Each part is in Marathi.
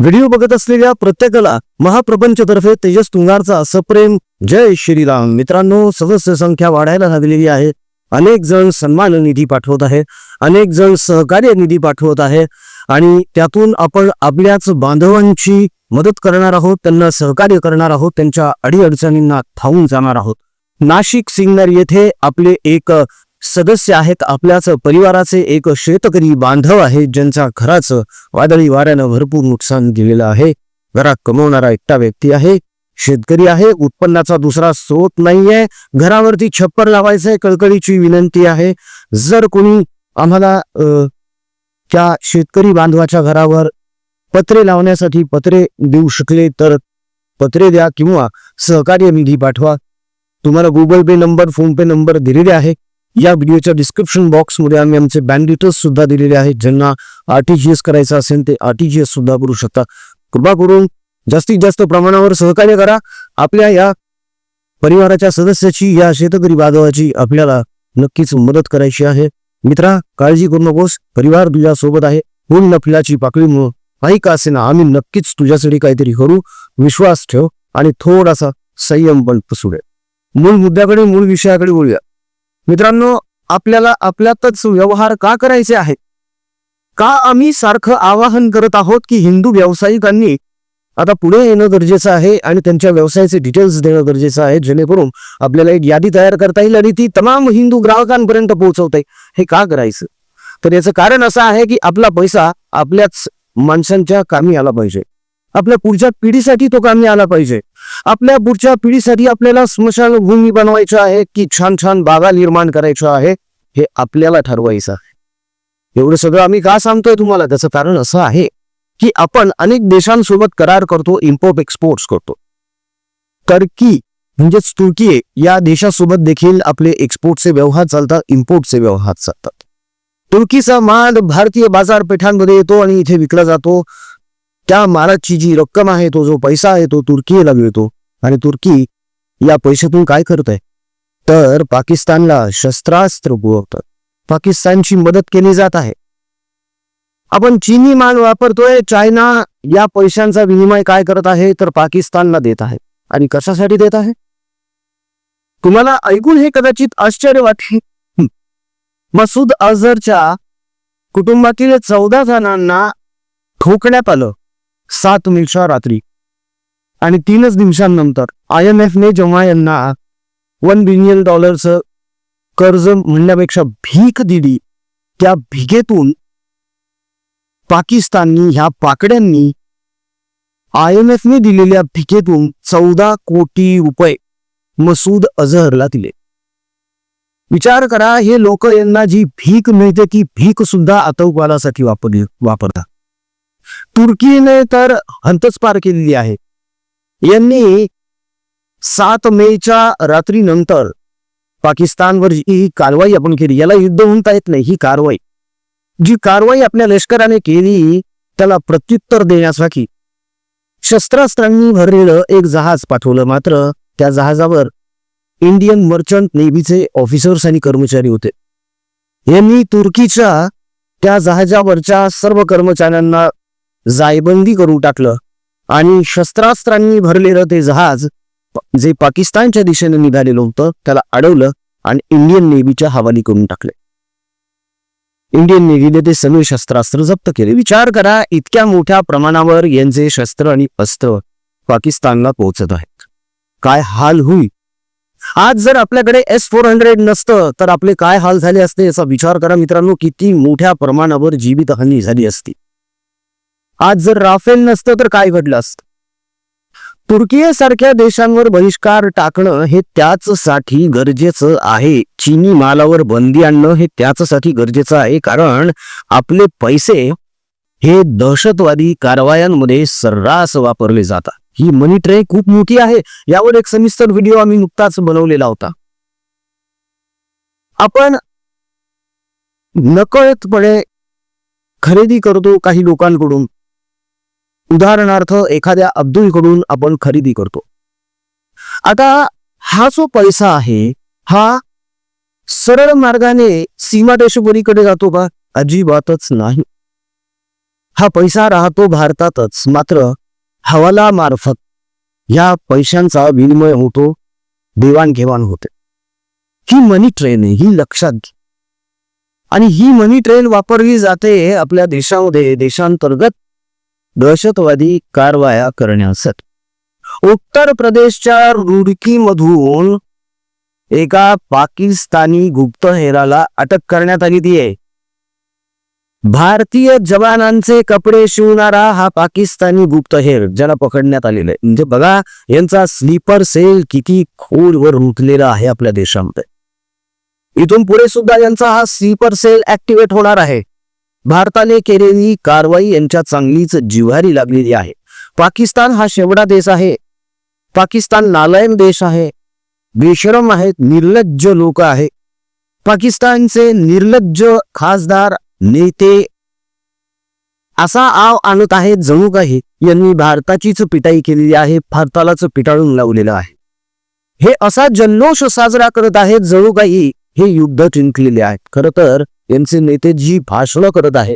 व्हिडिओ बघत असलेल्या प्रत्येकाला महाप्रपंचतर्फे तेजस तुंगारचा सप्रेम. जय श्रीराम. मित्रांनो सदस्य संख्या वाढायला लागलेली आहे. अनेक जण सन्मान निधी पाठवत आहे. अनेक जण सहकार्य निधी पाठवत आहे. आणि त्यातून आपण आपल्याच बांधवांची मदत करणार आहोत त्यांना सहकार्य करणार आहोत त्यांच्या अडीअडचणींना थावून जाणार आहोत. नाशिक सिग्नर येथे आपले एक सदस्य आहेत आपल्याच परिवाराचे एक शेतकरी बांधव आहे ज्यांचा घराचं वादळी वाऱ्यानं भरपूर नुकसान दिलेलं आहे. घरात कमवणारा एकटा व्यक्ती आहे शेतकरी आहे उत्पन्नाचा दुसरा स्रोत नाहीये घरावरती छप्पर लावायचंय कळकळीची विनंती आहे. जर कोणी आम्हाला त्या शेतकरी बांधवाच्या घरावर पत्रे लावण्यासाठी पत्रे देऊ शकले तर पत्रे द्या किंवा सहकार्य निधी पाठवा. तुम्हाला Google Pay number PhonePe number दिलेले आहे. या व्हिडिओच्या डिस्क्रिप्शन बॉक्समध्ये आम्ही आमचे बँक डिटेल्स सुद्धा दिलेले आहेत. ज्यांना आरटीजीएस करायचं असेल ते आरटीजीएस सुद्धा करू शकता. कृपा करून जास्तीत जास्त प्रमाणावर सहकार्य करा. आपल्या या परिवाराच्या सदस्याची या शेतकरी बांधवाची आपल्याला नक्कीच मदत करायची आहे. मित्रा काळजी करू नकोस. परिवार तुझ्या सोबत आहे. फुल नफिलाची पाकळी म्हणून. काही का असे ना आम्ही नक्कीच तुझ्यासाठी काहीतरी करू. विश्वास ठेव आणि थोडासा संयम पण पसू मूळ मुद्द्याकडे मूळ विषयाकडे बोलूया मित्रांनो आपल्याला आपल्यातच व्यवहार का करायचे आहे? का आम्ही सारखं आवाहन करत आहोत की हिंदू व्यावसायिकांनी आता पुढे येणं गरजेचं आहे आणि त्यांच्या व्यवसायाचे डिटेल्स देणं गरजेचं आहे जेणेकरून आपल्याला एक यादी तयार करता येईल आणि ती तमाम हिंदू ग्राहकांपर्यंत पोहोचवता येईल. हे का करायचं? तर याचं कारण असं आहे की आपला पैसा आपल्याच माणसांच्या कामी आला पाहिजे. आपल्या पुढच्या पिढीसाठी तो कामी आला पाहिजे. आपल्या पुढच्या पिढीसाठी आपल्याला स्मशानभूमी बनवायचं आहे की छान छान बागा निर्माण करायच्या आहे हे आपल्याला ठरवायचं आहे. एवढं सगळं आम्ही का सांगतोय तुम्हाला? त्याचं कारण असं आहे की आपण अनेक देशांसोबत करार करतो इम्पोर्ट एक्सपोर्ट्स करतो. टर्की म्हणजेच तुर्की या देशासोबत देखील आपले एक्सपोर्टचे व्यवहार चालतात इम्पोर्टचे व्यवहार चालतात. तुर्कीचा माल भारतीय बाजारपेठांमध्ये येतो आणि इथे विकला जातो. त्या मालाची जी रक्कम आहे तो जो पैसा आहे तो तुर्कीला मिळतो आणि तुर्की या पैशातून काय करत आहे? तर पाकिस्तानला शस्त्रास्त्र पुरवतात. पाकिस्तानची मदत केली जात आहे. आपण चीनी माल वापरतोय चायना या पैशांचा विनिमय काय करत आहे तर पाकिस्तानला देत आहे. आणि कशासाठी देत आहे? तुम्हाला ऐकून हे कदाचित आश्चर्य वाटले. मसूद अझरच्या कुटुंबातील चौदा जणांना ठोकण्यात आलं. सात मेच्या रात्री. आणि तीनच दिवसांनंतर आय एम एफने जेव्हा यांना वन बिलियन डॉलरचं कर्ज म्हणण्यापेक्षा भीक दिली त्या भिकेतून पाकिस्ताननी ह्या पाकड्यांनी आय एम एफने दिलेल्या भिकेतून चौदा कोटी रुपये मसूद अझहरला दिले. विचार करा हे लोक यांना जी भीक मिळते ती भीक सुद्धा आतंकवादासाठी वापरली वापरतात. तुर्कीने तर हंतच पार केलेली आहे. यांनी सात मेच्या रात्रीनंतर पाकिस्तानवर ही कारवाई आपण केली याला युद्ध म्हणता येत नाही ही कारवाई. जी कारवाई आपल्या लष्कराने केली त्याला प्रत्युत्तर देण्यासाठी शस्त्रास्त्रांनी भरलेलं एक जहाज पाठवलं. मात्र त्या जहाजावर इंडियन मर्चंट नेव्हीचे ऑफिसर्स आणि कर्मचारी होते. यांनी तुर्कीच्या त्या जहाजावरच्या सर्व कर्मचाऱ्यांना जायबंदी करून टाकलं. आणि शस्त्रास्त्रांनी भरलेलं ते जहाज जे पाकिस्तानच्या दिशेने निघालेलं होतं त्याला अडवलं आणि इंडियन नेव्हीच्या हवाली करून टाकले. इंडियन नेव्हीने ते सगळे शस्त्रास्त्र जप्त केले. विचार करा इतक्या मोठ्या प्रमाणावर यांचे शस्त्र आणि अस्त्र पाकिस्तानला पोहोचत आहेत. काय हाल होईल? आज जर आपल्याकडे एस फोर हंड्रेड नसतं तर आपले काय हाल झाले असते याचा विचार करा मित्रांनो किती मोठ्या प्रमाणावर जीवितहानी झाली असती. आज जर राफेल नसतं तर काय घडलं असतं? तुर्कीसारख्या देशांवर बहिष्कार टाकणं हे त्याचसाठी गरजेचं आहे. चीनी मालावर बंदी आणणं हे त्याचसाठी गरजेचं आहे. कारण आपले पैसे हे दहशतवादी कारवायांमध्ये सर्रास वापरले जातात. ही मनी ट्रे खूप मोठी आहे. यावर एक समिस्तर व्हिडिओ आम्ही नुकताच बनवलेला होता. आपण नकळतपणे खरेदी करतो काही लोकांकडून. उदाहरणार्थ एखाद्या अब्दुलकडून आपण खरेदी करतो. आता हा जो पैसा आहे हा सरळ मार्गाने सीमादेशपरीकडे जातो का? अजिबातच नाही. हा पैसा राहतो भारतातच मात्र हवाला मार्फत या पैशांचा विनिमय होतो देवाणघेवाण होते. ही मनी ट्रेन आहे ही लक्षात घे. आणि ही मनी ट्रेन वापरली जाते आपल्या देशामध्ये देशांतर्गत दहशतवादी कारवाया करण्यासाठी उत्तर प्रदेशच्या रुडकीमधून एका पाकिस्तानी गुप्तहेराला अटक करण्यात आली आहे. भारतीय जवानांचे कपडे शिवणारा हा पाकिस्तानी गुप्तहेर ज्याला पकडण्यात आलेला आहे. म्हणजे बघा यांचा स्लीपर सेल किती खोलवर रुतलेला आहे आपल्या देशामध्ये. इथून पुढे सुद्धा यांचा हा स्लीपर सेल ऍक्टिव्हेट होणार आहे. भारताने केलेली कारवाई यांच्या चांगलीच जिव्हारी लागलेली आहे. पाकिस्तान हा शेवडा देश आहे. पाकिस्तान नालायक देश आहे. बेशरम आहेत निर्लज्ज लोक आहे पाकिस्तानचे निर्लज्ज खासदार नेते असा आव आणत आहेत जणू काही. यांनी भारताचीच पिटाई केलेली आहे भारतालाच पिटाळून लावलेलं आहे. हे असा जल्लोष साजरा करत आहेत जणू काही. हे युद्ध जिंकलेले आहेत. खर तर यांचे नेते जी भाषणं करत आहे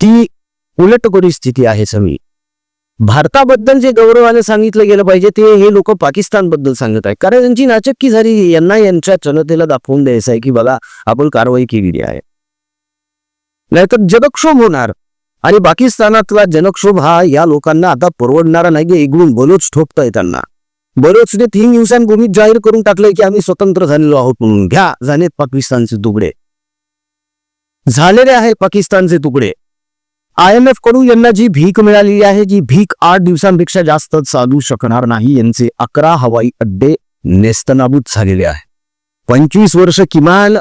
ती उलट परिस्थिती आहे सगळी. भारताबद्दल जे गौरवाने सांगितलं गेलं पाहिजे ते हे लोक पाकिस्तानबद्दल सांगत आहे कारण यांची नाचक्की झाली यांना यांच्या जनतेला दाखवून द्यायचं आहे की बघा आपण कारवाई केलेली आहे. नाहीतर जनक्षोभ होणार. आणि पाकिस्तानातला जनक्षोभ हा या लोकांना आता परवडणारा नाही इकडून बलोच ठोकताय त्यांना. बलोचने तीन दिवसांपूर्वी जाहीर करून टाकलंय की आम्ही स्वतंत्र झालेलो आहोत म्हणून. घ्या झाले पाकिस्तानचे तुकडे. झालेले आहे पाकिस्तानचे तुकडे. आय एम एफकडून यांना जी भीक मिळालेली आहे जी भीक आठ दिवसांपेक्षा जास्त चालू शकणार नाही यांचे अकरा हवाई अड्डे नेस्तनाबूत झालेले आहे पंचवीस वर्ष किमान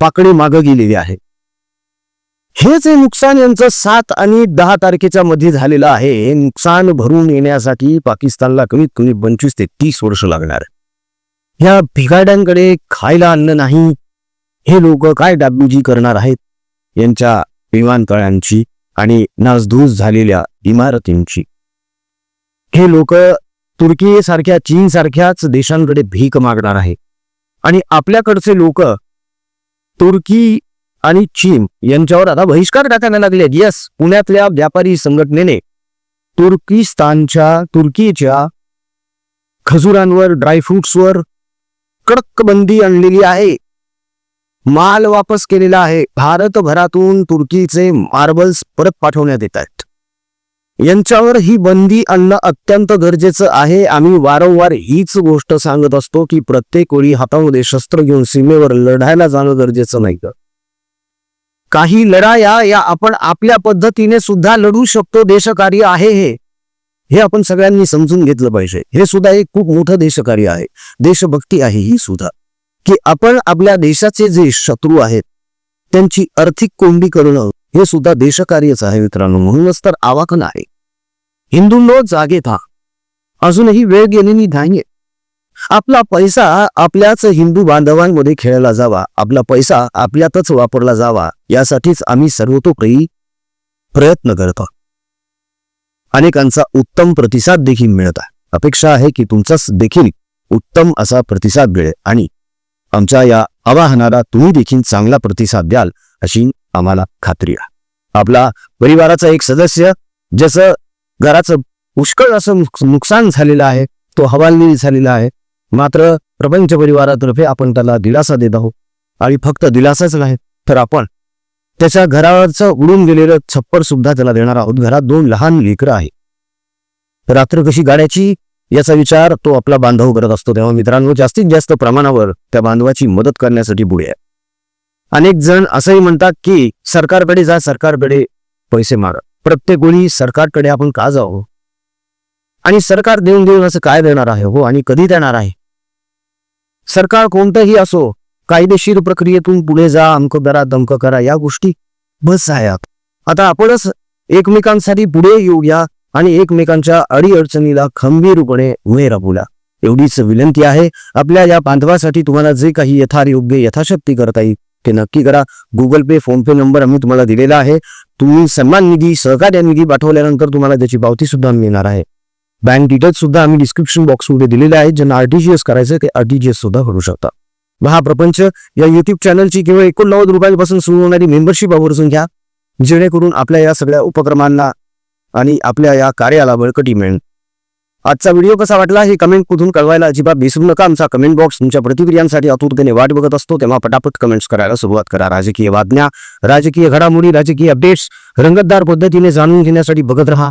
पाकडे मागं गेलेली आहे. हे जे नुकसान यांचं सात आणि दहा तारखेच्या मध्ये झालेलं आहे. हे नुकसान भरून येण्यासाठी पाकिस्तानला कमीत कमी पंचवीस ते तीस वर्ष लागणार. या भिगाड्यांकडे खायला अन्न नाही. हे लोक काय डाबीजी करणार आहेत? यांच्या विमानतळांची आणि नासधूस झालेल्या इमारतींची. हे लोक तुर्की सारख्या चीन सारख्याच देशांकडे भीक मागणार आहे आणि आपल्याकडचे लोक तुर्की आणि चीन यांच्यावर आता बहिष्कार टाकायला लागले यस पुण्यातल्या व्यापारी संघटनेने तुर्किस्तानच्या तुर्कीच्या खजुरांवर ड्रायफ्रुट्सवर कडक बंदी आणलेली आहे. माल वापस केलेला आहे. भारतभरातून तुर्कीचे मार्बल्स परत पाठवण्यात येत आहेत. यांच्यावर ही बंदी आणणं अत्यंत गरजेचं आहे. आम्ही वारंवार हीच गोष्ट सांगत असतो की प्रत्येक वेळी हातामध्ये शस्त्र घेऊन सीमेवर लढायला जाणं गरजेचं नाही का काही लढाया या आपण आपल्या पद्धतीने सुद्धा लढू शकतो देशकार्य आहे हे. हे आपण सगळ्यांनी समजून घेतलं पाहिजे. हे सुद्धा एक खूप मोठं देशकार्य आहे. देशभक्ती आहे ही सुद्धा. की आपण आपल्या देशाचे जे शत्रू आहेत त्यांची आर्थिक कोंडी करणं हे सुद्धा देशकार्यच आहे मित्रांनो. म्हणूनच तर आवाहन आहे. हिंदूंनो जागे था अजूनही वेळ गेलेली नाहीये. आपला पैसा आपल्याच हिंदू बांधवांमध्ये खेळला जावा. आपला पैसा आपल्यातच वापरला जावा. यासाठीच आम्ही सर्वतोपरी प्रयत्न करतो अनेकांचा उत्तम प्रतिसाद देखील मिळत आहे. अपेक्षा आहे की तुमचाच देखील उत्तम असा प्रतिसाद मिळेल आणि आमच्या या आवाहनाला तुम्ही देखील चांगला प्रतिसाद द्याल अशी आम्हाला खात्री आहे. आपला परिवाराचा एक सदस्य ज्याचं घराचं पुष्कळ असं नुकसान झालेलं आहे तो हवालदिल झालेला आहे मात्र प्रपंच परिवारातर्फे आपण त्याला दिलासा देत आहोत. आणि फक्त दिलासाच नाही तर आपण त्याच्या घरावरचं उडून गेलेलं छप्पर सुद्धा त्याला देणार आहोत. घरात दोन लहान लेकरं आहे रात्र कशी गाड्याची याचा विचार तो आपला बांधव करत असतो. तेव्हा मित्रांनो जास्तीत जास्त प्रमाणावर त्या बांधवाची मदत करण्यासाठी पुढे आहे अनेक जण असंही म्हणतात की सरकारकडे जा सरकारकडे पैसे मागा प्रत्येक वेळी सरकारकडे आपण का जावं? आणि सरकार देऊन देऊन असं काय देणार आहे? हो आणि कधी देणार आहे? सरकार कोणतंही असो कायदेशीर प्रक्रियेतून पुढे जा अमक करा दमक करा या गोष्टी बस आहेत. आता आपणच एकमेकांसाठी पुढे येऊया आणि एकमेकांच्या अडीअडचणीला खंबीरपणे उभे राबूया एवढीच विनंती आहे आपल्या या बांधवासाठी तुम्हाला जे काही यथायोग्य यथाशक्ती करता येईल ते नक्की करा. Google Pay PhonePe number आम्ही तुम्हाला दिलेला आहे. तुम्ही सन्मान निधी सहकार्य निधी पाठवल्यानंतर तुम्हाला त्याची पावती सुद्धा मिळणार आहे. बँक डिटेल्स सुद्धा आम्ही डिस्क्रिप्शन बॉक्समध्ये दिलेले आहेत ज्यांना आरटीजीएस करायचं ते आरटीजीएस सुद्धा करू शकता. महाप्रपंच या युट्यूब चॅनलची केवळ एकोणनव्वद रुपयांपासून सुरू होणारी मेंबरशिप आवर्जून घ्या जेणेकरून आपल्या या सगळ्या उपक्रमांना आणि आपल्या या कार्याला बळकटी मिळेल. आजचा व्हिडिओ कसा वाटला हे कमेंट कुठून कळवायला अजिबात विसरू नका. आमचा कमेंट बॉक्स तुमच्या प्रतिक्रियांसाठी आतुरतेने वाट बघत असतो तेव्हा पटापट कमेंट्स करायला सुरुवात करा. राजकीय बातम्या राजकीय घडामोडी राजकीय अपडेट्स रंगतदार पद्धतीने जाणून घेण्यासाठी बघत राहा.